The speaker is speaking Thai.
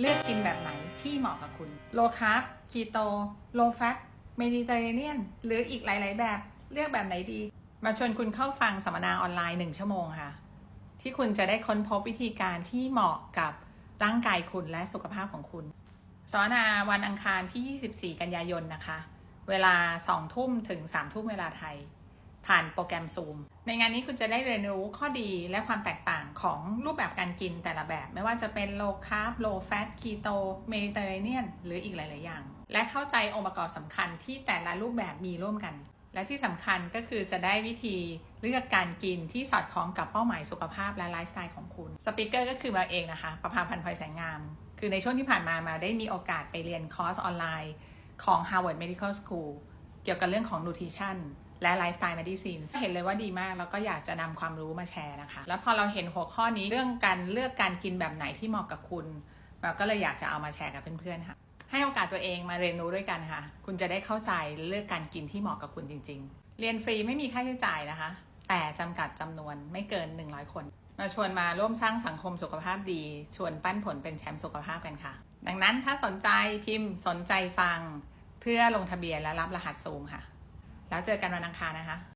เลือกกินแบบไหนที่เหมาะกับคุณ โลคาร์บ คีโต โลแฟต เมดิเตอร์เรเนียน หรืออีกหลาย ๆ แบบ เลือกแบบไหนดี มาชวนคุณเข้าฟังสัมมนาออนไลน์1ชั่วโมงค่ะ ที่คุณจะได้ค้นพบวิธีการที่เหมาะกับร่างกายคุณและสุขภาพของคุณสัมมนาวันอังคารที่ 24 กันยายนนะคะ เวลา 2 ทุ่มถึง 3 ทุ่มเวลาไทย ผ่านโปรแกรม Zoom ในงานนี้คุณจะได้เรียนรู้ข้อดีและความแตกต่างของรูปแบบการกินแต่ละแบบ ไม่ว่าจะเป็นโลคาร์บโลแฟตคีโตเมดิเตอร์เรเนียนหรืออีกหลาย ๆ อย่าง และเข้าใจองค์ประกอบสำคัญที่แต่ละรูปแบบมีร่วมกัน และที่สำคัญก็คือจะได้วิธีเลือกการกินที่สอดคล้องกับเป้าหมายสุขภาพและไลฟ์สไตล์ของคุณสปิเกอร์ก็คือมาเองนะคะประภาพันธ์พลอยแสงงาม คือในช่วงที่ผ่านมามาได้มีโอกาสไปเรียนคอร์สออนไลน์ของ Harvard Medical School เกี่ยวกับเรื่องของ nutrition และไลฟ์สไตล์ medicine เห็นเลยว่าดีมากแล้วก็อยากจะนำความรู้มาแชร์นะคะ แล้วพอเราเห็นหัวข้อนี้เรื่องการเลือกการกินแบบไหนที่เหมาะกับคุณเราก็เลยอยากจะเอามาแชร์กับเพื่อนๆค่ะ ให้โอกาสตัวเองมาเรียนรู้ด้วยกันค่ะ คุณจะได้เข้าใจเลือกการกินที่เหมาะกับคุณจริง ๆ เรียนฟรีไม่มีค่าใช้จ่ายนะคะ แต่จำกัดจำนวนไม่เกิน 100 คนมาชวนมาร่วมสร้างสังคมสุขภาพดี ชวนปั้นผลเป็นแชมป์สุขภาพกันค่ะ ดังนั้นถ้าสนใจพิมพ์สนใจฟัง เพื่อลงทะเบียนและรับรหัสซูมค่ะ แล้วเจอกันวันอังคารนะคะ